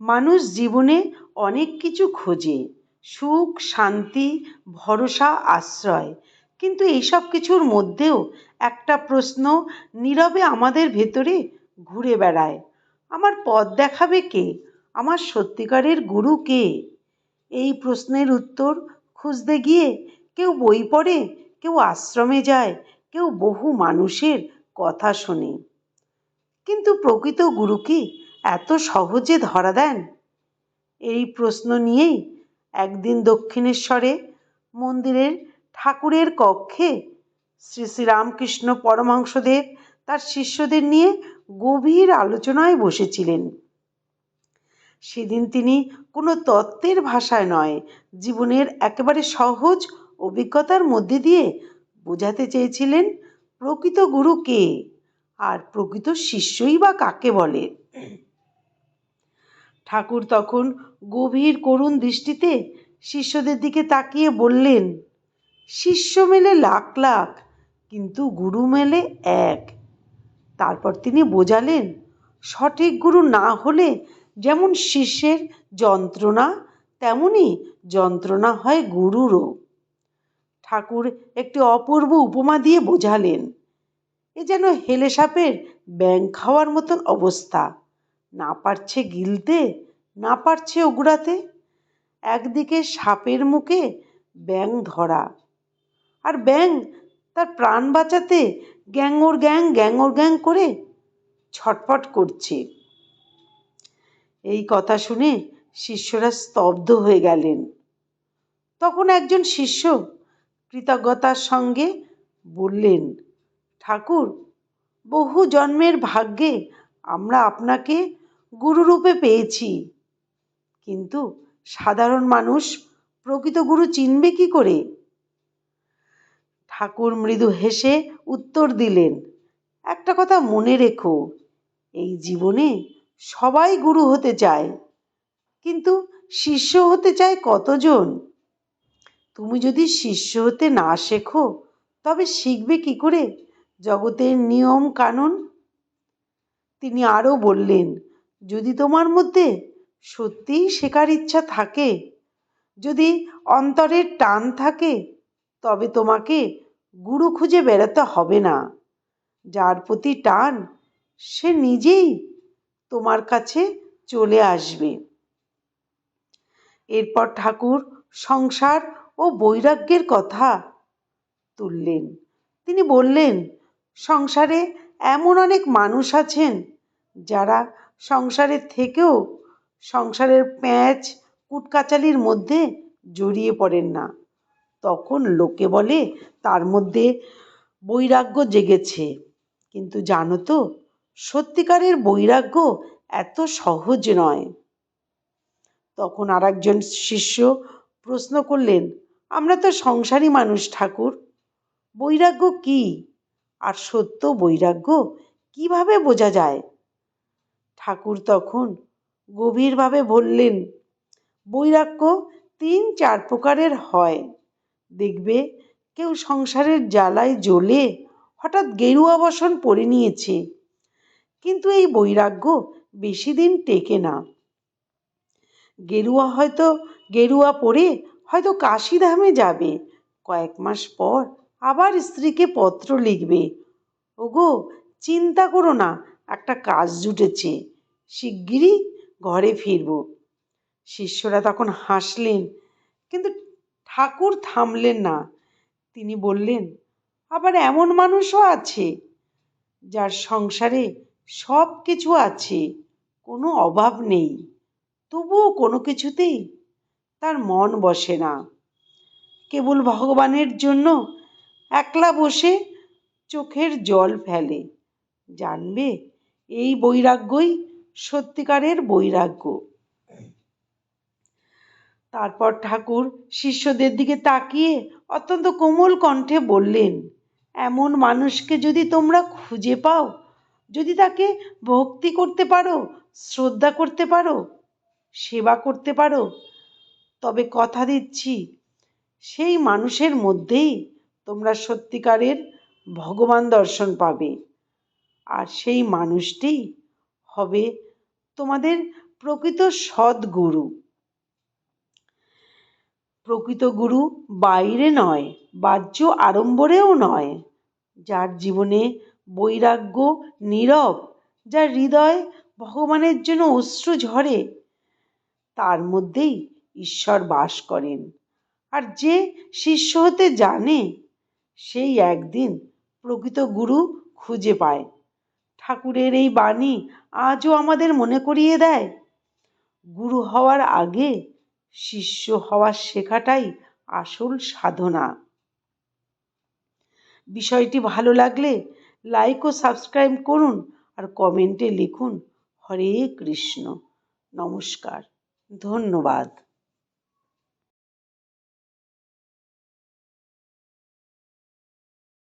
মানুষ জীবনে অনেক কিছু খোঁজে। সুখ, শান্তি, ভরসা, আশ্রয়। কিন্তু এইসব কিছুর মধ্যেও একটা প্রশ্ন নীরবে আমাদের ভেতরে ঘুরে বেড়ায়। আমার পথ দেখাবে কে? আমার সত্যিকারের গুরু কে? এই প্রশ্নের উত্তর খুঁজতে গিয়ে কেউ বই পড়ে, কেউ আশ্রমে যায়, কেউ বহু মানুষের কথা শোনে। কিন্তু প্রকৃত গুরু কি? এত সহজে ধরা দেন? এই প্রশ্ন নিয়েই একদিন দক্ষিণেশ্বরে মন্দিরের ঠাকুরের কক্ষে শ্রী শ্রী রামকৃষ্ণ পরমহংসদেব তার শিষ্যদের নিয়ে গভীর আলোচনায় বসেছিলেন। সেদিন তিনি কোনো তত্ত্বের ভাষায় নয়, জীবনের একেবারে সহজ অভিজ্ঞতার মধ্যে দিয়ে বোঝাতে চেয়েছিলেন, প্রকৃত গুরু কে? আর প্রকৃত শিষ্যই বা কাকে বলে? ঠাকুর তখন গভীর করুণ দৃষ্টিতে শিষ্যদের দিকে তাকিয়ে বললেন, শিষ্য মেলে লাখ লাখ, কিন্তু গুরু মেলে এক। তারপর তিনি বোঝালেন, সঠিক গুরু না হলে যেমন শিষ্যের যন্ত্রণা তেমনই যন্ত্রণা হয় গুরুরও। ঠাকুর একটি অপূর্ব উপমা দিয়ে বোঝালেন, এ যেন হেলে সাপের ব্যাং খাওয়ার মতন অবস্থা। না পারছে গিলতে, না পারছে ওগুড়াতে। একদিকে সাপের মুখে ব্যাং ধরা, আর ব্যাং তার প্রাণ বাঁচাতে গ্যাঙর গ্যাং গ্যাঙর গ্যাং করে ছটফট করছে। এই কথা শুনে শিষ্যরা স্তব্ধ হয়ে গেলেন। তখন একজন শিষ্য কৃতজ্ঞতার সঙ্গে বললেন, ঠাকুর, বহু জন্মের ভাগ্যে আমরা আপনাকে গুরুরূপে পেয়েছি। কিন্তু সাধারণ মানুষ প্রকৃত গুরু চিনবে কি করে? ঠাকুর মৃদু হেসে উত্তর দিলেন, একটা কথা মনে রেখো, এই জীবনে সবাই গুরু হতে চায়, কিন্তু শিষ্য হতে চায় কতজন? তুমি যদি শিষ্য হতে না শেখো, তবে শিখবে কি করে? জগতের নিয়ম কানুন? তিনি আরও বললেন যদি তোমার মধ্যে সত্যিই শেখার ইচ্ছা থাকে, যদি অন্তরের টান থাকে, তবে তোমাকে গুরু খুঁজে বেড়াতে হবে না। যার প্রতি টান, সে নিজেই তোমার কাছে চলে আসবে। এরপর ঠাকুর সংসার ও বৈরাগ্যের কথা তুললেন। তিনি বললেন, সংসারে এমন অনেক মানুষ আছেন যারা সংসারের থেকেও সংসারের প্যাঁচ কুটকাচালির মধ্যে জড়িয়ে পড়েন না। তখন লোকে বলে, তার মধ্যে বৈরাগ্য জেগেছে। কিন্তু জানো তো, সত্যিকারের বৈরাগ্য এত সহজ নয়। তখন আর একজন শিষ্য প্রশ্ন করলেন, আমরা তো সংসারী মানুষ, ঠাকুর। বৈরাগ্য কি? আর সত্য বৈরাগ্য কীভাবে বোঝা যায়? ঠাকুর তখন গভীরভাবে বললেন, বৈরাগ্য তিন চার প্রকারের হয়। দেখবে, কেউ সংসারের জ্বালায় জ্বলে হঠাৎ গেরুয়া বসন পরে নিয়েছে। কিন্তু এই বৈরাগ্য বেশি দিন টেকে না। গেরুয়া হয়তো গেরুয়া পরে হয়তো কাশিধামে যাবে। কয়েক মাস পর আবার স্ত্রীকে পত্র লিখবে। ওগো, চিন্তা করো না একটা কাজ জুটেছে, শিগগিরই ঘরে ফিরব। শিষ্যরা তখন হাসলেন, কিন্তু ঠাকুর থামলেন না। তিনি বললেন, আবার এমন মানুষও আছে যার সংসারে সব কিছু আছে, কোনো অভাব নেই, তবুও কোনো কিছুতেই তার মন বসে না। কেবল ভগবানের জন্য একলা বসে চোখের জল ফেলে, জানবে এই বৈরাগ্যই সত্যিকারের বৈরাগ্য। তারপর ঠাকুর শিষ্যদের দিকে তাকিয়ে অত্যন্ত কোমল কণ্ঠে বললেন, এমন মানুষকে যদি তোমরা খুঁজে পাও, যদি তাকে ভক্তি করতে পারো, শ্রদ্ধা করতে পারো, সেবা করতে পারো, তবে কথা দিচ্ছি, সেই মানুষের মধ্যেই তোমরা সত্যিকারের ভগবান দর্শন পাবে। আর সেই মানুষটি হবে তোমাদের প্রকৃত সদ্গুরু। প্রকৃত গুরু বাইরে নয়, বাহ্য আড়ম্বরেও নয়, যার জীবনে বৈরাগ্য নীরব, যার হৃদয় ভগবানের জন্য অশ্রু ঝরে, তার মধ্যেই ঈশ্বর বাস করেন। আর যে শিষ্য হতে জানে, সেই একদিন প্রকৃত গুরু খুঁজে পায়। ঠাকুরের এই বাণী আজও আমাদের মনে করিয়ে দেয়। গুরু হওয়ার আগে শিষ্য হওয়ার শেখাটাই আসল সাধনা। বিষয়টি ভালো লাগলে লাইক ও সাবস্ক্রাইব করুন আর কমেন্টে লিখুন, হরে কৃষ্ণ। নমস্কার, ধন্যবাদ।